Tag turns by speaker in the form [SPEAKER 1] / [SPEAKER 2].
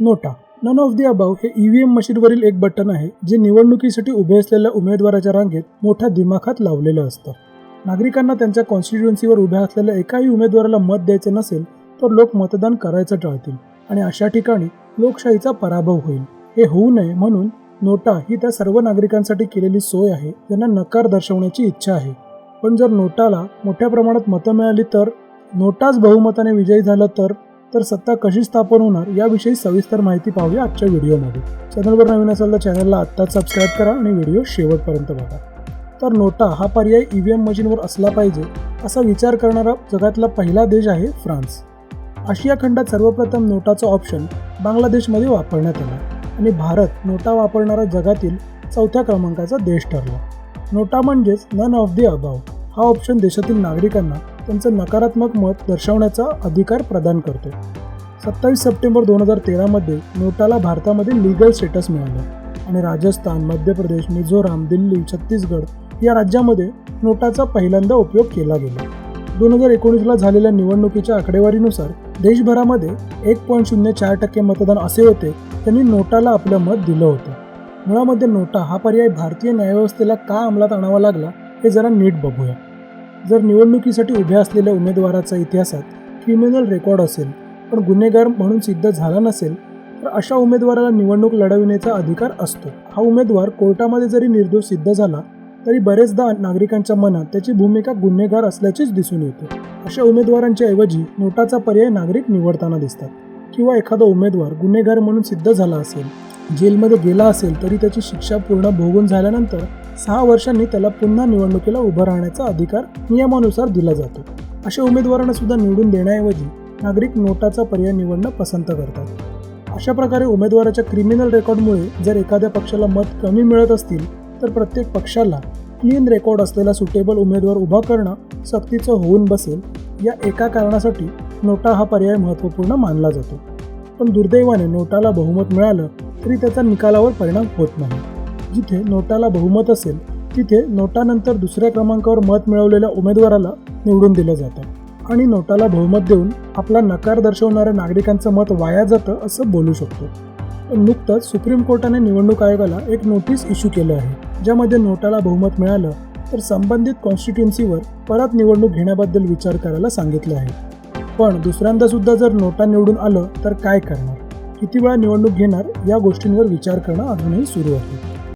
[SPEAKER 1] NOTA. None of the above हे EVM मशीनवरील एक बटन आहे जे निवडणुकीसाठी उभे असलेल्या उमेदवाराच्या रांगेत मोठ्या दिमाखात लावलेलं असतं. नागरिकांना त्यांच्या कॉन्स्टिट्युएन्सीवर उभ्या असलेल्या एकाही उमेदवाराला मत द्यायचं नसेल तर लोक मतदान करायचं टाळतील. आणि अशा ठिकाणी लोकशाहीचा पराभव होईल. हे होऊ नये म्हणून नोटा ही त्या सर्व नागरिकांसाठी केलेली सोय आहे ज्यांना नकार दर्शवण्याची इच्छा आहे. पण जर नोटाला मोठ्या प्रमाणात मतं मिळाली तर नोटाच बहुमताने विजयी झालं तर तर सत्ता कशी स्थापन होणार याविषयी सविस्तर माहिती पाहूया आजच्या व्हिडिओमध्ये. चॅनलवर नवीन असाल तर चॅनलला आत्ताच सबस्क्राईब करा आणि व्हिडिओ शेवटपर्यंत बघा. तर नोटा हा पर्याय ई व्ही एम मशीनवर असला पाहिजे असा विचार करणारा जगातला पहिला देश आहे फ्रान्स. आशिया खंडात सर्वप्रथम नोटाचा ऑप्शन बांगलादेशमध्ये वापरण्यात आला आणि भारत नोटा वापरणारा जगातील चौथ्या क्रमांकाचा देश ठरला. नोटा म्हणजेच नन ऑफ दी अबाव हा ऑप्शन देशातील नागरिकांना त्यांचं नकारात्मक मत दर्शवण्याचा अधिकार प्रदान करतो. सत्तावीस सप्टेंबर दोन हजार तेरामध्ये नोटाला भारतामध्ये लिगल स्टेटस मिळालं आणि राजस्थान मध्य प्रदेश मिझोराम दिल्ली छत्तीसगड या राज्यामध्ये नोटाचा पहिल्यांदा उपयोग केला गेला. दोन हजार एकोणीसला झालेल्या निवडणुकीच्या आकडेवारीनुसार देशभरामध्ये एक पॉईंट शून्य चार टक्के मतदान असे होते त्यांनी नोटाला आपलं मत दिलं होतं. मुळामध्ये नोटा हा पर्याय भारतीय न्यायव्यवस्थेला का अंमलात आणावा लागला हे जरा नीट बघूया. जर निवडणुकीसाठी उभ्या असलेल्या उमेदवाराचा इतिहासात क्रिमिनल रेकॉर्ड असेल पण गुन्हेगार म्हणून सिद्ध झाला नसेल तर अशा उमेदवाराला निवडणूक लढविण्याचा अधिकार असतो. हा उमेदवार कोर्टामध्ये जरी निर्दोष सिद्ध झाला तरी बरेचदा नागरिकांच्या मनात त्याची भूमिका गुन्हेगार असल्याचीच दिसून येते. अशा उमेदवारांच्या ऐवजी नोटाचा पर्याय नागरिक निवडताना दिसतात. किंवा एखादा उमेदवार गुन्हेगार म्हणून सिद्ध झाला असेल जेलमध्ये गेला असेल तरी त्याची शिक्षा पूर्ण भोगून झाल्यानंतर सहा वर्षांनी त्याला पुन्हा निवडणुकीला उभं राहण्याचा अधिकार नियमानुसार दिला जातो. अशा उमेदवारांना सुद्धा निवडून देण्याऐवजी नागरिक नोटाचा पर्याय निवडणं पसंत करतात. अशा प्रकारे उमेदवाराच्या क्रिमिनल रेकॉर्डमुळे जर एखाद्या पक्षाला मत कमी मिळत असतील तर प्रत्येक पक्षाला क्लीन रेकॉर्ड असलेला सुटेबल उमेदवार उभा करणं सक्तीचं होऊन बसेल या एका कारणासाठी नोटा हा पर्याय महत्त्वपूर्ण मानला जातो. पण दुर्दैवाने नोटाला बहुमत मिळालं तरी त्याचा निकालावर परिणाम होत नाही. जिथे नोटाला बहुमत असेल तिथे नोटानंतर दुसऱ्या क्रमांकावर मत मिळवलेल्या उमेदवाराला निवडून दिलं जातं. आणि नोटाला बहुमत देऊन आपला नकार दर्शवणाऱ्या नागरिकांचं मत वाया जातं असं बोलू शकतो. पण नुकतंच सुप्रीम कोर्टाने निवडणूक आयोगाला एक नोटीस इश्यू केलं आहे ज्यामध्ये नोटाला बहुमत मिळालं तर संबंधित कॉन्स्टिट्युन्सीवर परत निवडणूक घेण्याबद्दल विचार करायला सांगितले आहे. पण दुसऱ्यांदा सुद्धा जर नोटा निवडून आलं तर काय करणार? किती वेळा निवडणूक घेणार या गोष्टींवर विचार करणं अजूनही सुरू आहे.